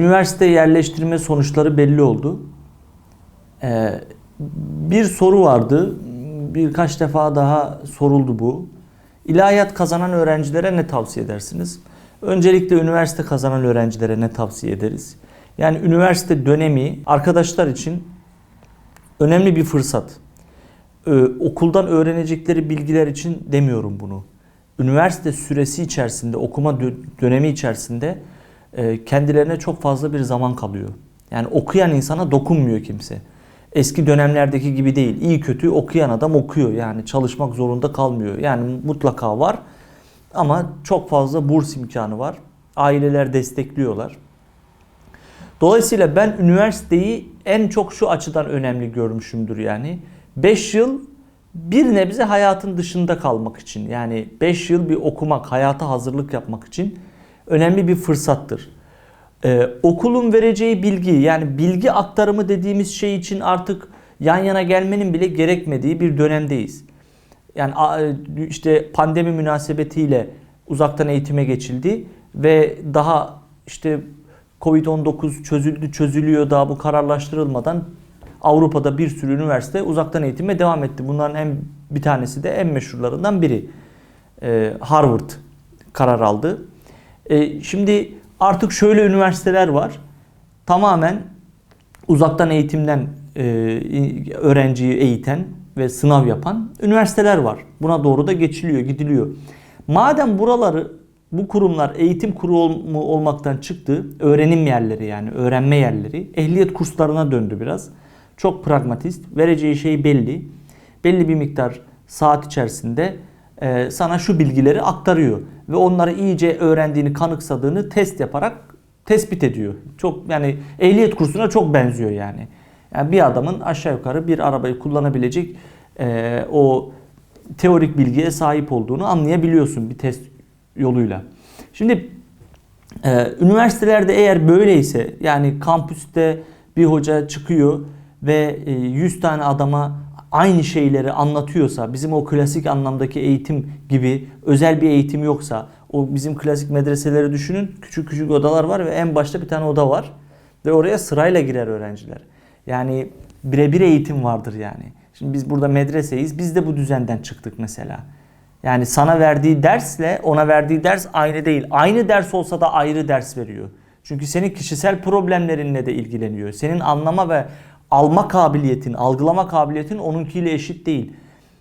Üniversite yerleştirme sonuçları belli oldu. Ee, bir soru vardı. Birkaç defa daha soruldu bu. İlahiyat kazanan öğrencilere ne tavsiye edersiniz? Öncelikle üniversite kazanan öğrencilere ne tavsiye ederiz? Yani üniversite dönemi arkadaşlar için önemli bir fırsat. Ee, okuldan öğrenecekleri bilgiler için demiyorum bunu. Üniversite süresi içerisinde, okuma dö- dönemi içerisinde kendilerine çok fazla bir zaman kalıyor. Yani okuyan insana dokunmuyor kimse. Eski dönemlerdeki gibi değil. İyi kötü okuyan adam okuyor. Yani çalışmak zorunda kalmıyor. Yani mutlaka var. Ama çok fazla burs imkanı var. Aileler destekliyorlar. Dolayısıyla ben üniversiteyi en çok şu açıdan önemli görmüşümdür yani. 5 yıl bir nebze hayatın dışında kalmak için yani 5 yıl bir okumak, hayata hazırlık yapmak için önemli bir fırsattır. Ee, okulun vereceği bilgi yani bilgi aktarımı dediğimiz şey için artık yan yana gelmenin bile gerekmediği bir dönemdeyiz. Yani işte pandemi münasebetiyle uzaktan eğitime geçildi ve daha işte Covid-19 çözüldü çözülüyor daha bu kararlaştırılmadan Avrupa'da bir sürü üniversite uzaktan eğitime devam etti. Bunların en bir tanesi de en meşhurlarından biri. Ee, Harvard karar aldı. Ee, şimdi artık şöyle üniversiteler var. Tamamen uzaktan eğitimden e, öğrenciyi eğiten ve sınav yapan üniversiteler var. Buna doğru da geçiliyor, gidiliyor. Madem buraları bu kurumlar eğitim kurumu olmaktan çıktı, öğrenim yerleri yani öğrenme yerleri, ehliyet kurslarına döndü biraz. Çok pragmatist, vereceği şey belli. Belli bir miktar saat içerisinde e, sana şu bilgileri aktarıyor ve onları iyice öğrendiğini, kanıksadığını test yaparak tespit ediyor. Çok yani ehliyet kursuna çok benziyor yani. Yani bir adamın aşağı yukarı bir arabayı kullanabilecek e, o teorik bilgiye sahip olduğunu anlayabiliyorsun bir test yoluyla. Şimdi e, üniversitelerde eğer böyleyse yani kampüste bir hoca çıkıyor ve e, 100 tane adama aynı şeyleri anlatıyorsa bizim o klasik anlamdaki eğitim gibi özel bir eğitim yoksa o bizim klasik medreseleri düşünün küçük küçük odalar var ve en başta bir tane oda var ve oraya sırayla girer öğrenciler. Yani birebir eğitim vardır yani. Şimdi biz burada medreseyiz. Biz de bu düzenden çıktık mesela. Yani sana verdiği dersle ona verdiği ders aynı değil. Aynı ders olsa da ayrı ders veriyor. Çünkü senin kişisel problemlerinle de ilgileniyor. Senin anlama ve alma kabiliyetin, algılama kabiliyetin onunkiyle eşit değil.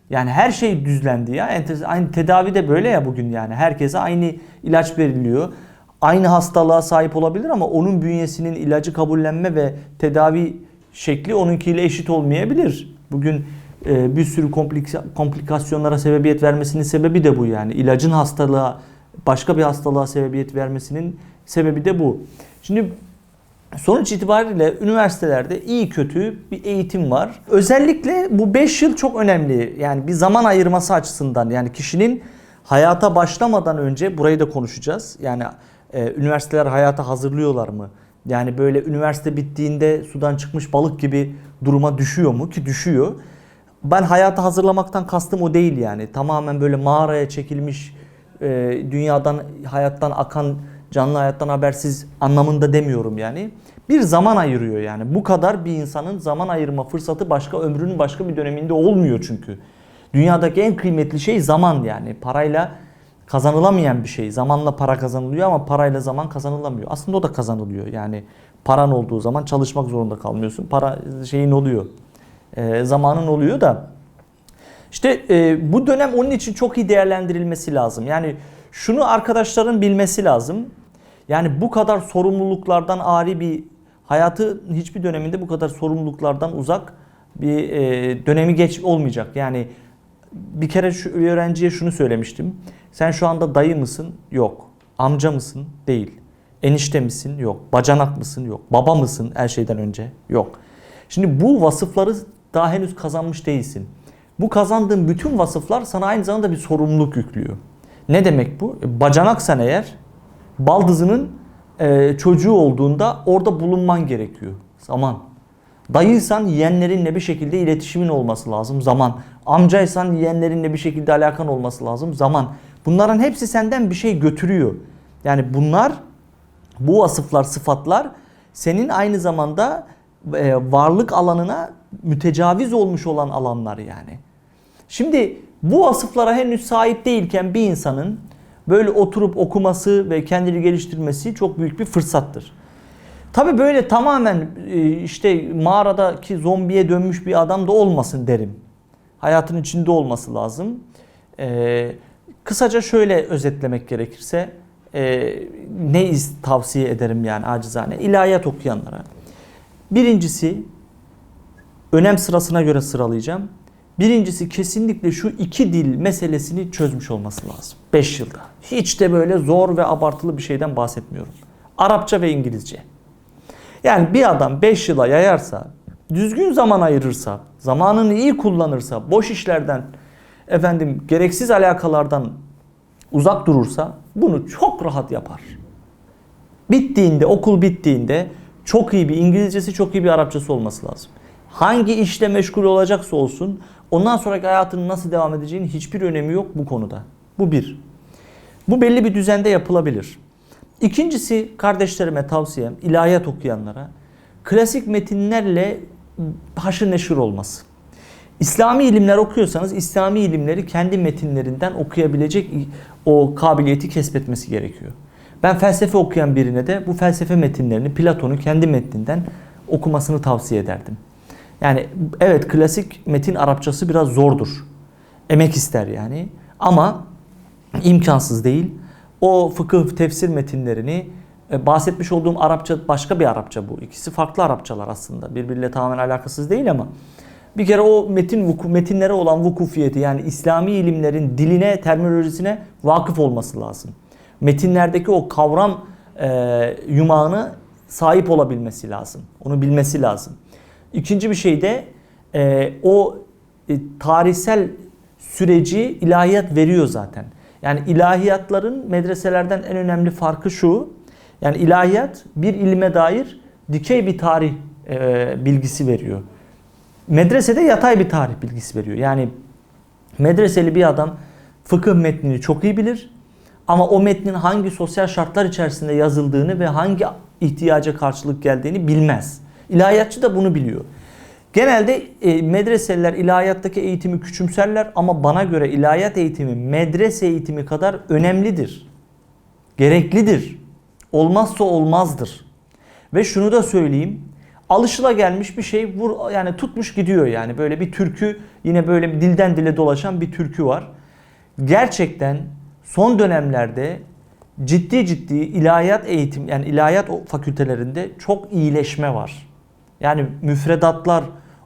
Yani her şey düzlendi ya. Aynı tedavi de böyle ya bugün yani. Herkese aynı ilaç veriliyor. Aynı hastalığa sahip olabilir ama onun bünyesinin ilacı kabullenme ve tedavi şekli onunkiyle eşit olmayabilir. Bugün e, bir sürü komplika- komplikasyonlara sebebiyet vermesinin sebebi de bu yani. İlacın hastalığa, başka bir hastalığa sebebiyet vermesinin sebebi de bu. Şimdi Sonuç itibariyle üniversitelerde iyi kötü bir eğitim var. Özellikle bu 5 yıl çok önemli. Yani bir zaman ayırması açısından yani kişinin hayata başlamadan önce burayı da konuşacağız. Yani e, üniversiteler hayata hazırlıyorlar mı? Yani böyle üniversite bittiğinde sudan çıkmış balık gibi duruma düşüyor mu ki düşüyor. Ben hayata hazırlamaktan kastım o değil yani. Tamamen böyle mağaraya çekilmiş e, dünyadan hayattan akan canlı hayattan habersiz anlamında demiyorum yani. Bir zaman ayırıyor yani. Bu kadar bir insanın zaman ayırma fırsatı başka ömrünün başka bir döneminde olmuyor çünkü. Dünyadaki en kıymetli şey zaman yani. Parayla kazanılamayan bir şey. Zamanla para kazanılıyor ama parayla zaman kazanılamıyor. Aslında o da kazanılıyor. Yani paran olduğu zaman çalışmak zorunda kalmıyorsun. Para şeyin oluyor. E, zamanın oluyor da işte e, bu dönem onun için çok iyi değerlendirilmesi lazım. Yani şunu arkadaşların bilmesi lazım. Yani bu kadar sorumluluklardan ari bir hayatı hiçbir döneminde bu kadar sorumluluklardan uzak bir e, dönemi geç olmayacak. Yani bir kere şu bir öğrenciye şunu söylemiştim. Sen şu anda dayı mısın? Yok. Amca mısın? Değil. Enişte misin? Yok. Bacanak mısın? Yok. Baba mısın? Her şeyden önce? Yok. Şimdi bu vasıfları daha henüz kazanmış değilsin. Bu kazandığın bütün vasıflar sana aynı zamanda bir sorumluluk yüklüyor. Ne demek bu? E, Bacanaksan eğer baldızının e, çocuğu olduğunda orada bulunman gerekiyor. Zaman. Dayıysan yeğenlerinle bir şekilde iletişimin olması lazım. Zaman. Amcaysan yeğenlerinle bir şekilde alakan olması lazım. Zaman. Bunların hepsi senden bir şey götürüyor. Yani bunlar bu vasıflar, sıfatlar senin aynı zamanda e, varlık alanına mütecaviz olmuş olan alanlar yani. Şimdi bu vasıflara henüz sahip değilken bir insanın böyle oturup okuması ve kendini geliştirmesi çok büyük bir fırsattır. Tabi böyle tamamen e, işte mağaradaki zombiye dönmüş bir adam da olmasın derim. Hayatın içinde olması lazım. Ee, kısaca şöyle özetlemek gerekirse e, ne iz- tavsiye ederim yani acizane ilahiyat okuyanlara. Birincisi önem sırasına göre sıralayacağım. Birincisi kesinlikle şu iki dil meselesini çözmüş olması lazım. 5 yılda. Hiç de böyle zor ve abartılı bir şeyden bahsetmiyorum. Arapça ve İngilizce. Yani bir adam 5 yıla yayarsa, düzgün zaman ayırırsa, zamanını iyi kullanırsa, boş işlerden, efendim gereksiz alakalardan uzak durursa bunu çok rahat yapar. Bittiğinde, okul bittiğinde çok iyi bir İngilizcesi, çok iyi bir Arapçası olması lazım. Hangi işle meşgul olacaksa olsun, ondan sonraki hayatının nasıl devam edeceğinin hiçbir önemi yok bu konuda. Bu bir. Bu belli bir düzende yapılabilir. İkincisi kardeşlerime tavsiyem, ilahiyat okuyanlara klasik metinlerle haşır neşir olması. İslami ilimler okuyorsanız İslami ilimleri kendi metinlerinden okuyabilecek o kabiliyeti kesbetmesi gerekiyor. Ben felsefe okuyan birine de bu felsefe metinlerini Platon'un kendi metninden okumasını tavsiye ederdim. Yani evet klasik metin Arapçası biraz zordur. Emek ister yani. Ama imkansız değil. O fıkıh tefsir metinlerini e, bahsetmiş olduğum Arapça başka bir Arapça bu. İkisi farklı Arapçalar aslında. Birbiriyle tamamen alakasız değil ama bir kere o metin vuku, metinlere olan vukufiyeti yani İslami ilimlerin diline, terminolojisine vakıf olması lazım. Metinlerdeki o kavram e, yumağını sahip olabilmesi lazım. Onu bilmesi lazım. İkinci bir şey de e, o e, tarihsel süreci ilahiyat veriyor zaten. Yani ilahiyatların medreselerden en önemli farkı şu. Yani ilahiyat bir ilme dair dikey bir tarih e, bilgisi veriyor. Medresede yatay bir tarih bilgisi veriyor. Yani medreseli bir adam fıkıh metnini çok iyi bilir. Ama o metnin hangi sosyal şartlar içerisinde yazıldığını ve hangi ihtiyaca karşılık geldiğini bilmez. İlahiyatçı da bunu biliyor. Genelde e, medreseliler ilahiyattaki eğitimi küçümserler ama bana göre ilahiyat eğitimi medrese eğitimi kadar önemlidir. Gereklidir. Olmazsa olmazdır. Ve şunu da söyleyeyim. Alışıla gelmiş bir şey vur yani tutmuş gidiyor yani böyle bir türkü yine böyle dilden dile dolaşan bir türkü var. Gerçekten son dönemlerde ciddi ciddi ilahiyat eğitim yani ilahiyat fakültelerinde çok iyileşme var. Yani müfredatlar,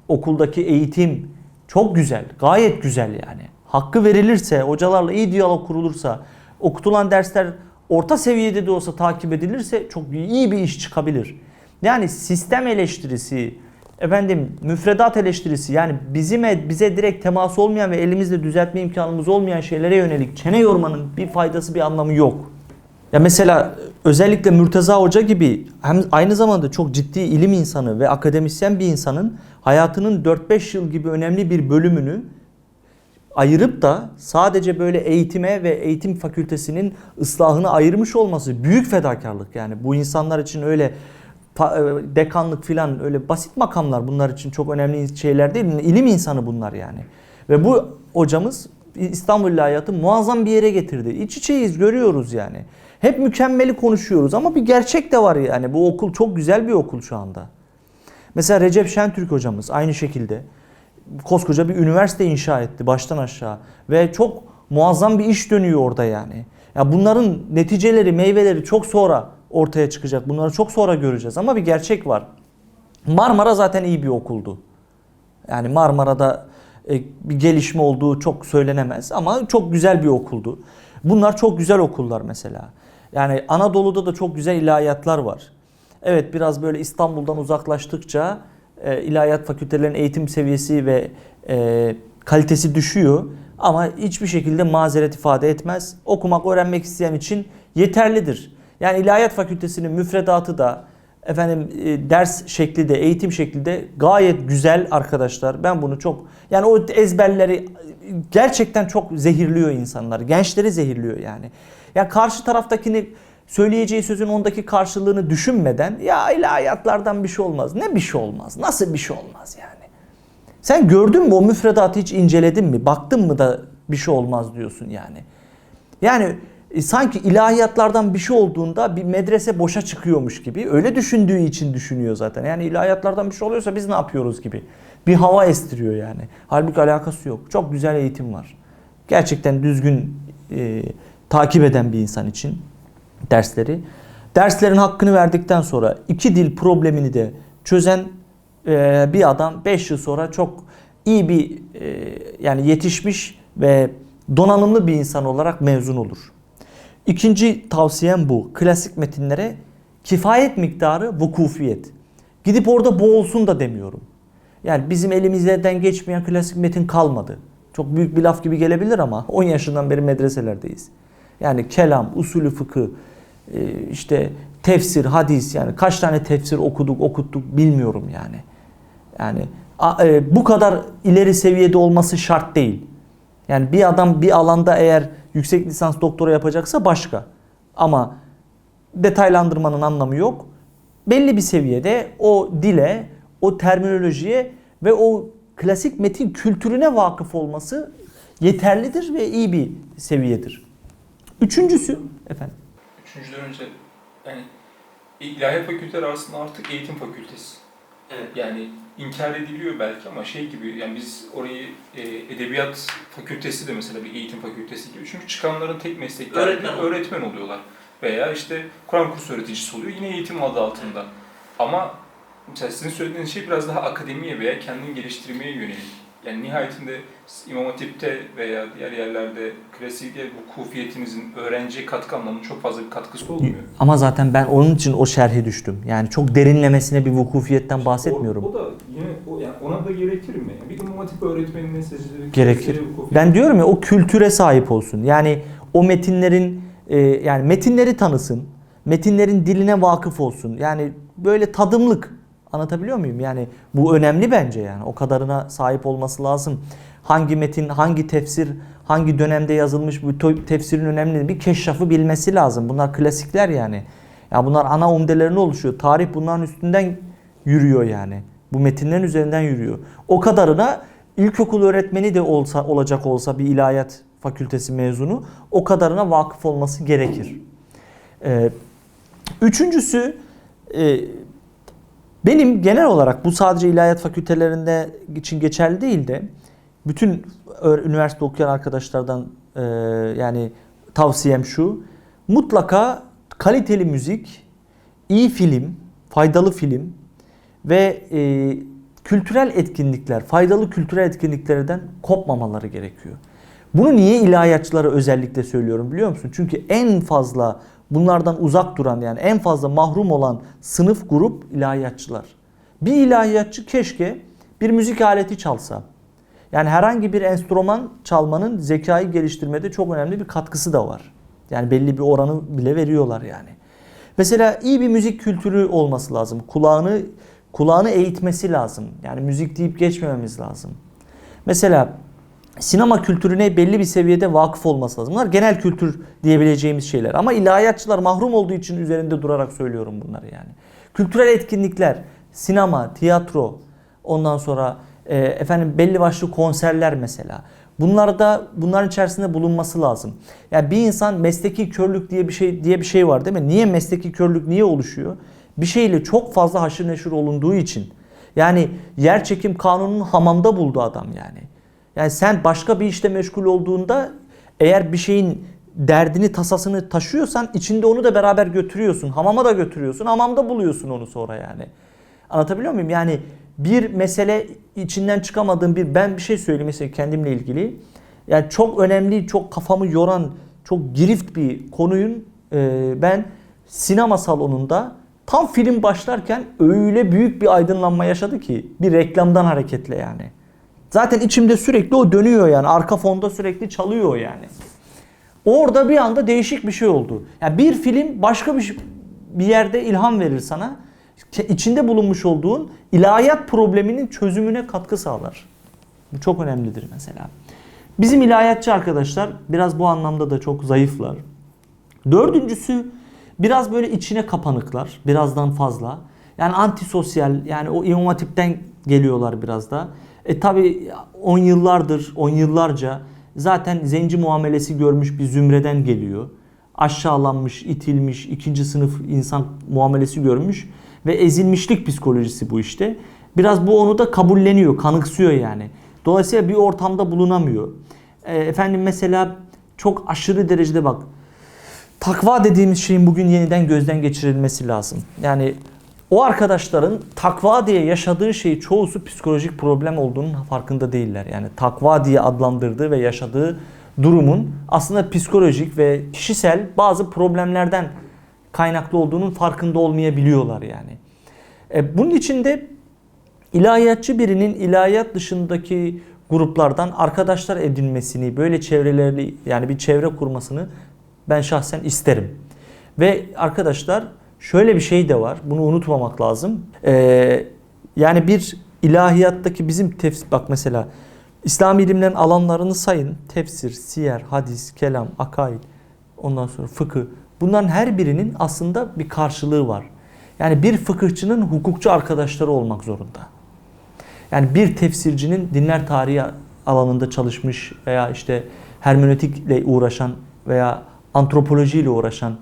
okuldaki eğitim çok güzel, gayet güzel yani. Hakkı verilirse, hocalarla iyi diyalog kurulursa, okutulan dersler orta seviyede de olsa takip edilirse çok iyi bir iş çıkabilir. Yani sistem eleştirisi, efendim müfredat eleştirisi yani bizime bize direkt teması olmayan ve elimizde düzeltme imkanımız olmayan şeylere yönelik çene yormanın bir faydası bir anlamı yok. Ya mesela özellikle Mürteza Hoca gibi hem aynı zamanda çok ciddi ilim insanı ve akademisyen bir insanın hayatının 4-5 yıl gibi önemli bir bölümünü ayırıp da sadece böyle eğitime ve eğitim fakültesinin ıslahını ayırmış olması büyük fedakarlık yani. Bu insanlar için öyle dekanlık filan öyle basit makamlar bunlar için çok önemli şeyler değil. İlim insanı bunlar yani. Ve bu hocamız İstanbul İlahiyatı muazzam bir yere getirdi. İç içeyiz görüyoruz yani. Hep mükemmeli konuşuyoruz ama bir gerçek de var yani. Bu okul çok güzel bir okul şu anda. Mesela Recep Şentürk hocamız aynı şekilde koskoca bir üniversite inşa etti baştan aşağı ve çok muazzam bir iş dönüyor orada yani. Ya bunların neticeleri, meyveleri çok sonra ortaya çıkacak. Bunları çok sonra göreceğiz ama bir gerçek var. Marmara zaten iyi bir okuldu. Yani Marmara'da e, bir gelişme olduğu çok söylenemez ama çok güzel bir okuldu. Bunlar çok güzel okullar mesela. Yani Anadolu'da da çok güzel ilahiyatlar var. Evet biraz böyle İstanbul'dan uzaklaştıkça e, ilahiyat fakültelerinin eğitim seviyesi ve e, kalitesi düşüyor. Ama hiçbir şekilde mazeret ifade etmez. Okumak, öğrenmek isteyen için yeterlidir. Yani ilahiyat fakültesinin müfredatı da efendim e, ders şekli de eğitim şekli de gayet güzel arkadaşlar. Ben bunu çok yani o ezberleri gerçekten çok zehirliyor insanlar. Gençleri zehirliyor yani. Ya karşı taraftakini söyleyeceği sözün ondaki karşılığını düşünmeden ya ilahiyatlardan bir şey olmaz. Ne bir şey olmaz? Nasıl bir şey olmaz yani? Sen gördün mü o müfredatı hiç inceledin mi? Baktın mı da bir şey olmaz diyorsun yani. Yani e, sanki ilahiyatlardan bir şey olduğunda bir medrese boşa çıkıyormuş gibi. Öyle düşündüğü için düşünüyor zaten. Yani ilahiyatlardan bir şey oluyorsa biz ne yapıyoruz gibi. Bir hava estiriyor yani. Halbuki alakası yok. Çok güzel eğitim var. Gerçekten düzgün e, takip eden bir insan için dersleri. Derslerin hakkını verdikten sonra iki dil problemini de çözen e, bir adam 5 yıl sonra çok iyi bir e, yani yetişmiş ve donanımlı bir insan olarak mezun olur. İkinci tavsiyem bu. Klasik metinlere kifayet miktarı vukufiyet. Gidip orada boğulsun da demiyorum. Yani bizim elimizden geçmeyen klasik metin kalmadı. Çok büyük bir laf gibi gelebilir ama 10 yaşından beri medreselerdeyiz. Yani kelam, usulü fıkıh, e, işte tefsir, hadis yani kaç tane tefsir okuduk, okuttuk bilmiyorum yani. Yani e, bu kadar ileri seviyede olması şart değil. Yani bir adam bir alanda eğer yüksek lisans doktora yapacaksa başka. Ama detaylandırmanın anlamı yok. Belli bir seviyede o dile, o terminolojiye ve o klasik metin kültürüne vakıf olması yeterlidir ve iyi bir seviyedir. Üçüncüsü efendim. Üçüncüden önce yani ilahiyat fakülteleri aslında artık eğitim fakültesi. Evet. Yani inkar ediliyor belki ama şey gibi yani biz orayı e, edebiyat fakültesi de mesela bir eğitim fakültesi gibi. Çünkü çıkanların tek meslekleri Öğretmen öğretmen oluyorlar. Veya işte Kur'an kursu öğreticisi oluyor yine eğitim adı altında. Ama mesela sizin söylediğiniz şey biraz daha akademiye veya kendini geliştirmeye yönelik. Yani nihayetinde İmam Hatip'te veya diğer yerlerde klasikte bu kufiyetinizin öğrenciye katkı anlamında çok fazla bir katkısı olmuyor. Ama zaten ben onun için o şerhe düştüm. Yani çok derinlemesine bir vukufiyetten bahsetmiyorum. O, o da yine o, yani ona da gerekir mi? Yani bir İmam Hatip öğretmeninin secdeleri Gerekir. Ben diyorum ya o kültüre sahip olsun. Yani o metinlerin e, yani metinleri tanısın. Metinlerin diline vakıf olsun. Yani böyle tadımlık. Anlatabiliyor muyum? Yani bu önemli bence yani. O kadarına sahip olması lazım. Hangi metin, hangi tefsir, hangi dönemde yazılmış bu tefsirin önemli bir keşrafı bilmesi lazım. Bunlar klasikler yani. Ya bunlar ana umdelerini oluşuyor. Tarih bunların üstünden yürüyor yani. Bu metinlerin üzerinden yürüyor. O kadarına ilkokul öğretmeni de olsa olacak olsa bir ilahiyat fakültesi mezunu o kadarına vakıf olması gerekir. Ee, üçüncüsü e, benim genel olarak bu sadece ilahiyat fakültelerinde için geçerli değil de bütün üniversite okuyan arkadaşlardan e, yani tavsiyem şu. Mutlaka kaliteli müzik, iyi film, faydalı film ve e, kültürel etkinlikler, faydalı kültürel etkinliklerden kopmamaları gerekiyor. Bunu niye ilahiyatçılara özellikle söylüyorum biliyor musun? Çünkü en fazla bunlardan uzak duran yani en fazla mahrum olan sınıf grup ilahiyatçılar. Bir ilahiyatçı keşke bir müzik aleti çalsa. Yani herhangi bir enstrüman çalmanın zekayı geliştirmede çok önemli bir katkısı da var. Yani belli bir oranı bile veriyorlar yani. Mesela iyi bir müzik kültürü olması lazım. Kulağını kulağını eğitmesi lazım. Yani müzik deyip geçmememiz lazım. Mesela sinema kültürüne belli bir seviyede vakıf olması lazım. Bunlar genel kültür diyebileceğimiz şeyler. Ama ilahiyatçılar mahrum olduğu için üzerinde durarak söylüyorum bunları yani. Kültürel etkinlikler, sinema, tiyatro, ondan sonra e, efendim belli başlı konserler mesela. Bunlarda bunların içerisinde bulunması lazım. Yani bir insan mesleki körlük diye bir şey diye bir şey var değil mi? Niye mesleki körlük niye oluşuyor? Bir şeyle çok fazla haşır neşir olunduğu için. Yani yer çekim kanununu hamamda buldu adam yani. Yani sen başka bir işte meşgul olduğunda eğer bir şeyin derdini tasasını taşıyorsan içinde onu da beraber götürüyorsun. Hamama da götürüyorsun. Hamamda buluyorsun onu sonra yani. Anlatabiliyor muyum? Yani bir mesele içinden çıkamadığım bir ben bir şey söyleyeyim mesela kendimle ilgili. Yani çok önemli, çok kafamı yoran, çok girift bir konuyun e, ben sinema salonunda tam film başlarken öyle büyük bir aydınlanma yaşadı ki bir reklamdan hareketle yani. Zaten içimde sürekli o dönüyor yani. Arka fonda sürekli çalıyor yani. Orada bir anda değişik bir şey oldu. Yani bir film başka bir bir yerde ilham verir sana. İçinde bulunmuş olduğun ilahiyat probleminin çözümüne katkı sağlar. Bu çok önemlidir mesela. Bizim ilahiyatçı arkadaşlar biraz bu anlamda da çok zayıflar. Dördüncüsü Biraz böyle içine kapanıklar. Birazdan fazla. Yani antisosyal yani o İmam Hatip'ten geliyorlar biraz da. E tabi 10 yıllardır, 10 yıllarca zaten zenci muamelesi görmüş bir zümreden geliyor. Aşağılanmış, itilmiş, ikinci sınıf insan muamelesi görmüş ve ezilmişlik psikolojisi bu işte. Biraz bu onu da kabulleniyor, kanıksıyor yani. Dolayısıyla bir ortamda bulunamıyor. E, efendim mesela çok aşırı derecede bak takva dediğimiz şeyin bugün yeniden gözden geçirilmesi lazım. Yani o arkadaşların takva diye yaşadığı şey çoğusu psikolojik problem olduğunun farkında değiller. Yani takva diye adlandırdığı ve yaşadığı durumun aslında psikolojik ve kişisel bazı problemlerden kaynaklı olduğunun farkında olmayabiliyorlar yani. E, bunun için de ilahiyatçı birinin ilahiyat dışındaki gruplardan arkadaşlar edinmesini, böyle çevrelerli yani bir çevre kurmasını ben şahsen isterim. Ve arkadaşlar şöyle bir şey de var. Bunu unutmamak lazım. Ee, yani bir ilahiyattaki bizim tefsir bak mesela İslam ilimlerin alanlarını sayın. Tefsir, siyer, hadis, kelam, akaid, ondan sonra fıkıh. Bunların her birinin aslında bir karşılığı var. Yani bir fıkıhçının hukukçu arkadaşları olmak zorunda. Yani bir tefsircinin dinler tarihi alanında çalışmış veya işte hermenötikle uğraşan veya antropolojiyle uğraşan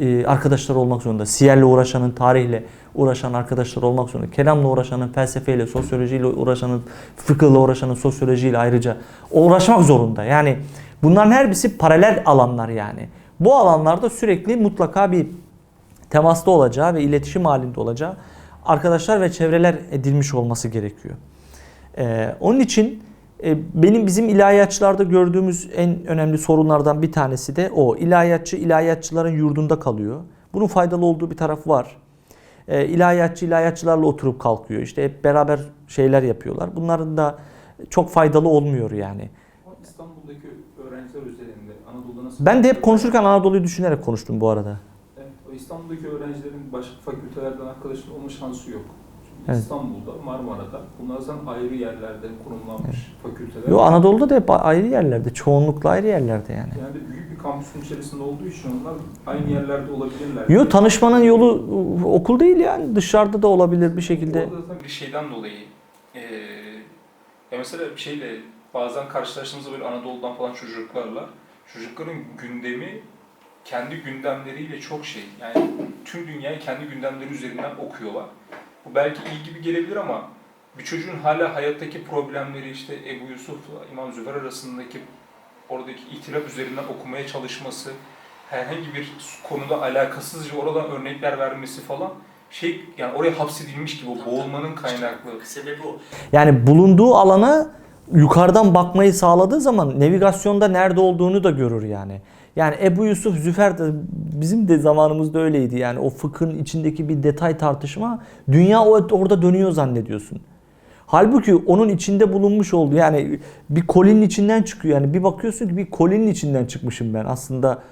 e, arkadaşlar olmak zorunda. Siyerle uğraşanın, tarihle uğraşan arkadaşlar olmak zorunda. Kelamla uğraşanın, felsefeyle, sosyolojiyle uğraşanın, fıkıhla uğraşanın, sosyolojiyle ayrıca uğraşmak zorunda. Yani bunların her birisi paralel alanlar yani. Bu alanlarda sürekli mutlaka bir temasta olacağı ve iletişim halinde olacağı arkadaşlar ve çevreler edilmiş olması gerekiyor. Ee, onun için benim bizim ilahiyatçılarda gördüğümüz en önemli sorunlardan bir tanesi de o. İlahiyatçı ilahiyatçıların yurdunda kalıyor. Bunun faydalı olduğu bir tarafı var. Ee, ilahiyatçı ilahiyatçılarla oturup kalkıyor. İşte hep beraber şeyler yapıyorlar. Bunların da çok faydalı olmuyor yani. İstanbul'daki öğrenciler üzerinde Anadolu'da nasıl... Ben de hep konuşurken Anadolu'yu düşünerek konuştum bu arada. Evet, o İstanbul'daki öğrencilerin başka fakültelerden arkadaşın olma şansı yok. Evet. İstanbul'da, Marmara'da bunlar zaten ayrı yerlerde konumlanmış fakülteler. Yo Anadolu'da da hep ayrı yerlerde. Çoğunlukla ayrı yerlerde yani. Yani büyük bir kampüsün içerisinde olduğu için onlar aynı yerlerde olabilirler. Yo tanışmanın yolu okul değil yani. Dışarıda da olabilir bir şekilde. Orada zaten bir şeyden dolayı eee ya mesela bir şeyle bazen karşılaştığımızda böyle Anadolu'dan falan çocuklarla çocukların gündemi kendi gündemleriyle çok şey. Yani tüm dünyayı kendi gündemleri üzerinden okuyorlar. Bu belki iyi gibi gelebilir ama bir çocuğun hala hayattaki problemleri işte Ebu Yusuf'la İmam Züfer arasındaki oradaki ihtilaf üzerinden okumaya çalışması, herhangi bir konuda alakasızca oradan örnekler vermesi falan şey yani oraya hapsedilmiş gibi o boğulmanın kaynaklı. Sebebi o. Yani bulunduğu alana yukarıdan bakmayı sağladığı zaman navigasyonda nerede olduğunu da görür yani. Yani Ebu Yusuf Züfer de bizim de zamanımızda öyleydi. Yani o fıkhın içindeki bir detay tartışma dünya orada dönüyor zannediyorsun. Halbuki onun içinde bulunmuş oldu. Yani bir kolinin içinden çıkıyor. Yani bir bakıyorsun ki bir kolinin içinden çıkmışım ben. Aslında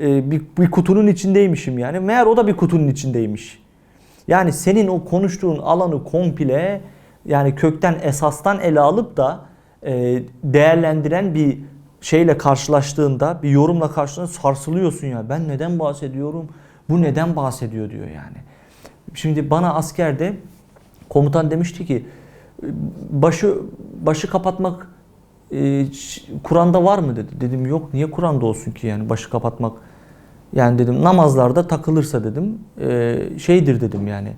e, bir, bir kutunun içindeymişim yani. Meğer o da bir kutunun içindeymiş. Yani senin o konuştuğun alanı komple yani kökten esastan ele alıp da e, değerlendiren bir şeyle karşılaştığında, bir yorumla karşılaştığında sarsılıyorsun ya. Ben neden bahsediyorum? Bu neden bahsediyor diyor yani. Şimdi bana askerde komutan demişti ki başı başı kapatmak e, Kur'an'da var mı dedi. Dedim yok niye Kur'an'da olsun ki yani başı kapatmak. Yani dedim namazlarda takılırsa dedim e, şeydir dedim yani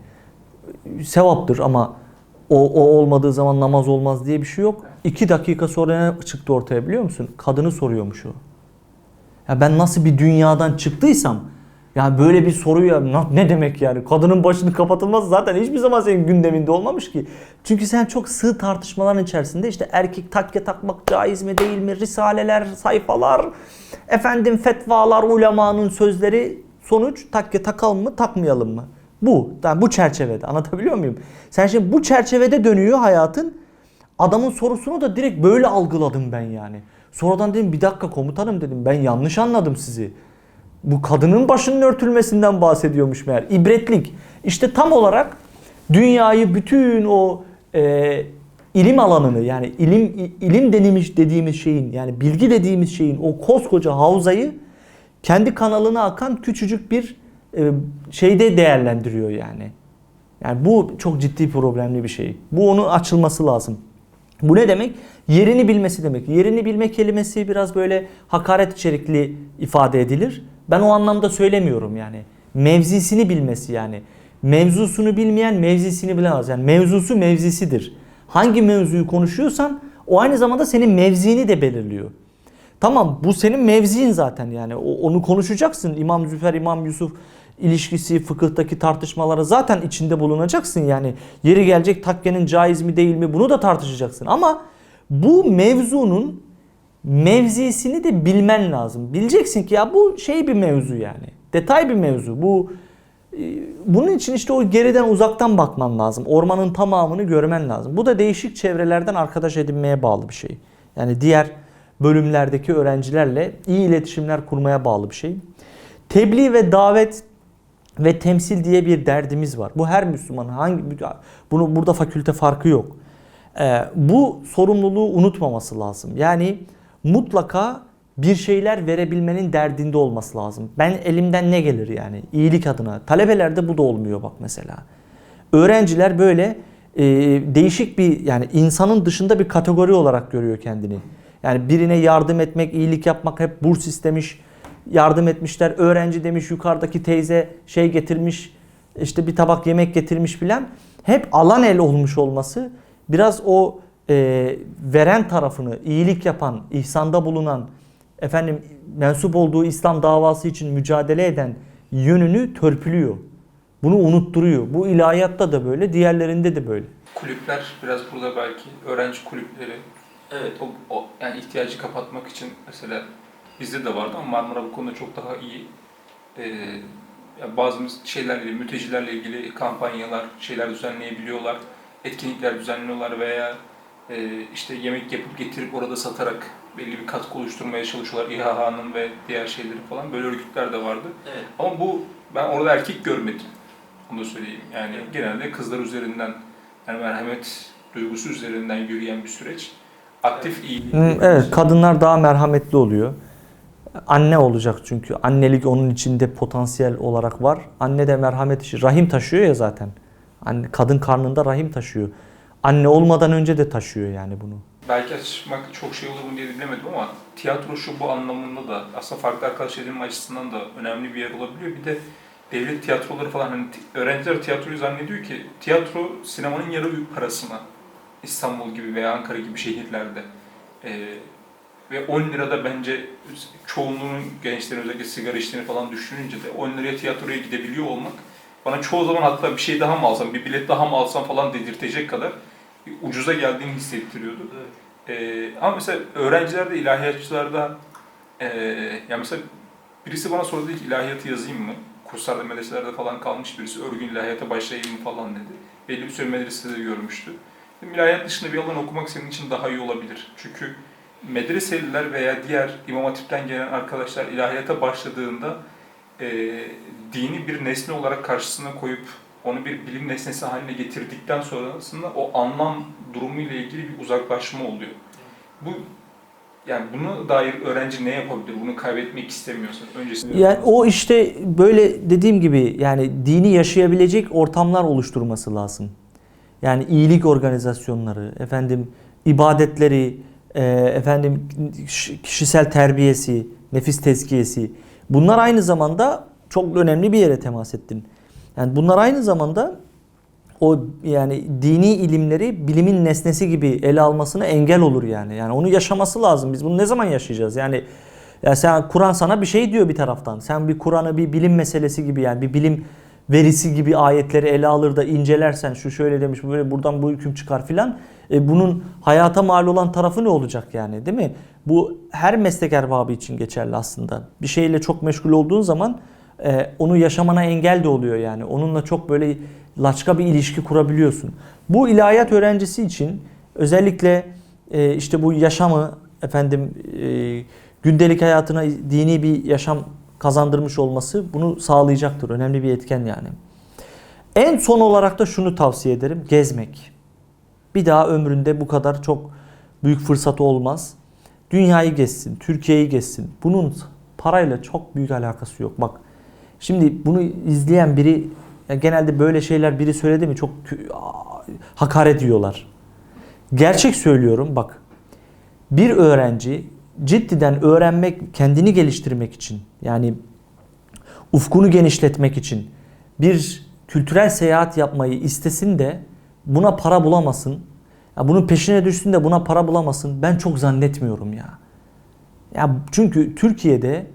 sevaptır ama o, o olmadığı zaman namaz olmaz diye bir şey yok. İki dakika sonra ne çıktı ortaya biliyor musun? Kadını soruyormuş o. Ya ben nasıl bir dünyadan çıktıysam ya böyle bir soruya ne demek yani? Kadının başını kapatılması zaten hiçbir zaman senin gündeminde olmamış ki. Çünkü sen çok sığ tartışmaların içerisinde işte erkek takke takmak caiz mi değil mi? Risaleler, sayfalar, efendim fetvalar, ulemanın sözleri sonuç takke takalım mı takmayalım mı? Bu. Yani bu çerçevede anlatabiliyor muyum? Sen şimdi bu çerçevede dönüyor hayatın. Adamın sorusunu da direkt böyle algıladım ben yani. Sonradan dedim bir dakika komutanım dedim ben yanlış anladım sizi. Bu kadının başının örtülmesinden bahsediyormuş meğer. İbretlik. İşte tam olarak dünyayı bütün o e, ilim alanını yani ilim ilim dediğimiz dediğimiz şeyin yani bilgi dediğimiz şeyin o koskoca havzayı kendi kanalına akan küçücük bir şeyde değerlendiriyor yani. Yani bu çok ciddi problemli bir şey. Bu onun açılması lazım. Bu ne demek? Yerini bilmesi demek. Yerini bilme kelimesi biraz böyle hakaret içerikli ifade edilir. Ben o anlamda söylemiyorum yani. Mevzisini bilmesi yani. Mevzusunu bilmeyen mevzisini bilemez. Yani mevzusu mevzisidir. Hangi mevzuyu konuşuyorsan o aynı zamanda senin mevzini de belirliyor. Tamam bu senin mevziin zaten yani. O- Onu konuşacaksın. İmam Züfer, İmam Yusuf ilişkisi, fıkıhtaki tartışmalara zaten içinde bulunacaksın yani. Yeri gelecek takkenin caiz mi değil mi bunu da tartışacaksın. Ama bu mevzunun mevzisini de bilmen lazım. Bileceksin ki ya bu şey bir mevzu yani. Detay bir mevzu. Bu e, bunun için işte o geriden uzaktan bakman lazım. Ormanın tamamını görmen lazım. Bu da değişik çevrelerden arkadaş edinmeye bağlı bir şey. Yani diğer bölümlerdeki öğrencilerle iyi iletişimler kurmaya bağlı bir şey. Tebliğ ve davet ve temsil diye bir derdimiz var. Bu her Müslümanın hangi bunu burada fakülte farkı yok. Ee, bu sorumluluğu unutmaması lazım. Yani mutlaka bir şeyler verebilmenin derdinde olması lazım. Ben elimden ne gelir yani iyilik adına. Talebelerde bu da olmuyor bak mesela. Öğrenciler böyle e, değişik bir yani insanın dışında bir kategori olarak görüyor kendini. Yani birine yardım etmek, iyilik yapmak hep burs istemiş, yardım etmişler. Öğrenci demiş yukarıdaki teyze şey getirmiş, işte bir tabak yemek getirmiş filan. Hep alan el olmuş olması biraz o e, veren tarafını, iyilik yapan, ihsanda bulunan, efendim mensup olduğu İslam davası için mücadele eden yönünü törpülüyor. Bunu unutturuyor. Bu ilahiyatta da böyle, diğerlerinde de böyle. Kulüpler biraz burada belki öğrenci kulüpleri Evet. o, o yani ihtiyacı kapatmak için mesela bizde de vardı ama Marmara bu konuda çok daha iyi. Ee, bazı şeylerle mültecilerle ilgili kampanyalar, şeyler düzenleyebiliyorlar, etkinlikler düzenliyorlar veya e, işte yemek yapıp getirip orada satarak belli bir katkı oluşturmaya çalışıyorlar. İHH'nın ve diğer şeyleri falan böyle örgütler de vardı. Evet. Ama bu ben orada erkek görmedim. Onu da söyleyeyim. Yani genelde kızlar üzerinden yani merhamet duygusu üzerinden yürüyen bir süreç. Aktif iyilik. Hı, Evet, kadınlar daha merhametli oluyor. Anne olacak çünkü. Annelik onun içinde potansiyel olarak var. Anne de merhamet işi. Rahim taşıyor ya zaten. Anne, kadın karnında rahim taşıyor. Anne olmadan önce de taşıyor yani bunu. Belki açmak çok şey olur mu diye bilemedim ama tiyatro şu bu anlamında da aslında farklı arkadaş edinme açısından da önemli bir yer olabiliyor. Bir de devlet tiyatroları falan hani öğrenciler tiyatroyu zannediyor ki tiyatro sinemanın yarı büyük parasına İstanbul gibi veya Ankara gibi şehirlerde Ee, ve 10 lirada bence çoğunluğunun gençlerin özellikle sigara içtiğini falan düşününce de 10 liraya tiyatroya gidebiliyor olmak bana çoğu zaman hatta bir şey daha mı alsam, bir bilet daha mı alsam falan dedirtecek kadar ucuza geldiğini hissettiriyordu. Evet. Ee, ama mesela öğrencilerde, ilahiyatçılarda ee, ya mesela birisi bana sordu ki ilahiyatı yazayım mı? Kurslarda, medreselerde falan kalmış birisi örgün ilahiyata başlayayım mı falan dedi. Belli bir süre medresede de görmüştü. Dedim, ilahiyat dışında bir alan okumak senin için daha iyi olabilir. Çünkü medreseliler veya diğer imam hatipten gelen arkadaşlar ilahiyata başladığında ee, dini bir nesne olarak karşısına koyup onu bir bilim nesnesi haline getirdikten sonrasında o anlam durumuyla ilgili bir uzaklaşma oluyor. Bu yani bunu dair öğrenci ne yapabilir? Bunu kaybetmek istemiyorsa öncesinde Yani o işte böyle dediğim gibi yani dini yaşayabilecek ortamlar oluşturması lazım. Yani iyilik organizasyonları, efendim ibadetleri, e, efendim kişi- kişisel terbiyesi, nefis tezkiyesi. Bunlar aynı zamanda çok önemli bir yere temas ettin. Yani bunlar aynı zamanda o yani dini ilimleri bilimin nesnesi gibi ele almasına engel olur yani. Yani onu yaşaması lazım. Biz bunu ne zaman yaşayacağız? Yani ya sen Kur'an sana bir şey diyor bir taraftan. Sen bir Kur'an'ı bir bilim meselesi gibi yani bir bilim verisi gibi ayetleri ele alır da incelersen şu şöyle demiş böyle buradan bu hüküm çıkar filan. E bunun hayata mal olan tarafı ne olacak yani değil mi? Bu her meslek erbabı için geçerli aslında. Bir şeyle çok meşgul olduğun zaman e, onu yaşamana engel de oluyor yani. Onunla çok böyle laçka bir ilişki kurabiliyorsun. Bu ilahiyat öğrencisi için özellikle e, işte bu yaşamı efendim e, gündelik hayatına dini bir yaşam kazandırmış olması bunu sağlayacaktır. Önemli bir etken yani. En son olarak da şunu tavsiye ederim. Gezmek. Bir daha ömründe bu kadar çok büyük fırsatı olmaz. Dünyayı gezsin, Türkiye'yi gezsin. Bunun parayla çok büyük alakası yok. Bak Şimdi bunu izleyen biri ya genelde böyle şeyler biri söyledi mi çok hakaret yiyorlar. Gerçek söylüyorum bak. Bir öğrenci ciddiden öğrenmek, kendini geliştirmek için yani ufkunu genişletmek için bir kültürel seyahat yapmayı istesin de buna para bulamasın. Ya bunun peşine düşsün de buna para bulamasın. Ben çok zannetmiyorum ya. Ya çünkü Türkiye'de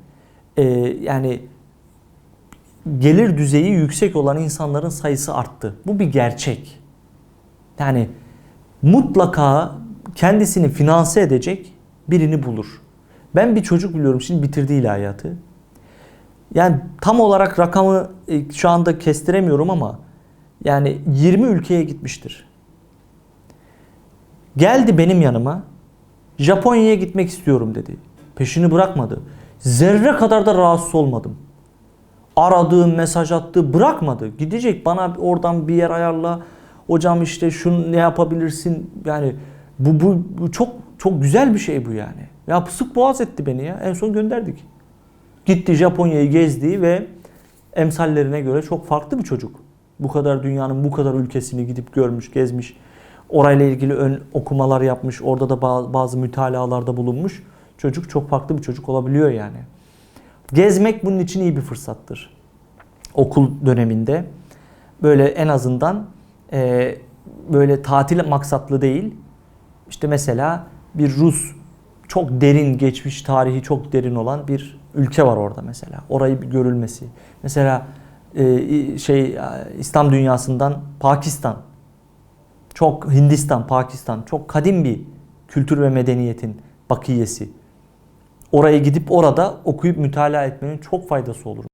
e, yani gelir düzeyi yüksek olan insanların sayısı arttı. Bu bir gerçek. Yani mutlaka kendisini finanse edecek birini bulur. Ben bir çocuk biliyorum şimdi bitirdi ilahiyatı. Yani tam olarak rakamı e, şu anda kestiremiyorum ama yani 20 ülkeye gitmiştir. Geldi benim yanıma. Japonya'ya gitmek istiyorum dedi. Peşini bırakmadı. Zerre kadar da rahatsız olmadım. Aradığı, mesaj attı, bırakmadı. Gidecek bana oradan bir yer ayarla. Hocam işte şunu ne yapabilirsin? Yani bu, bu, bu çok çok güzel bir şey bu yani. Ya sık boğaz etti beni ya. En son gönderdik. Gitti Japonya'yı gezdi ve emsallerine göre çok farklı bir çocuk. Bu kadar dünyanın bu kadar ülkesini gidip görmüş, gezmiş. Orayla ilgili ön okumalar yapmış. Orada da bazı mütalalarda bulunmuş. Çocuk çok farklı bir çocuk olabiliyor yani. Gezmek bunun için iyi bir fırsattır. Okul döneminde böyle en azından e, böyle tatil maksatlı değil. İşte mesela bir Rus çok derin geçmiş tarihi çok derin olan bir ülke var orada mesela. Orayı bir görülmesi. Mesela e, şey İslam dünyasından Pakistan. Çok Hindistan, Pakistan çok kadim bir kültür ve medeniyetin bakiyesi. Oraya gidip orada okuyup mütalaa etmenin çok faydası olur.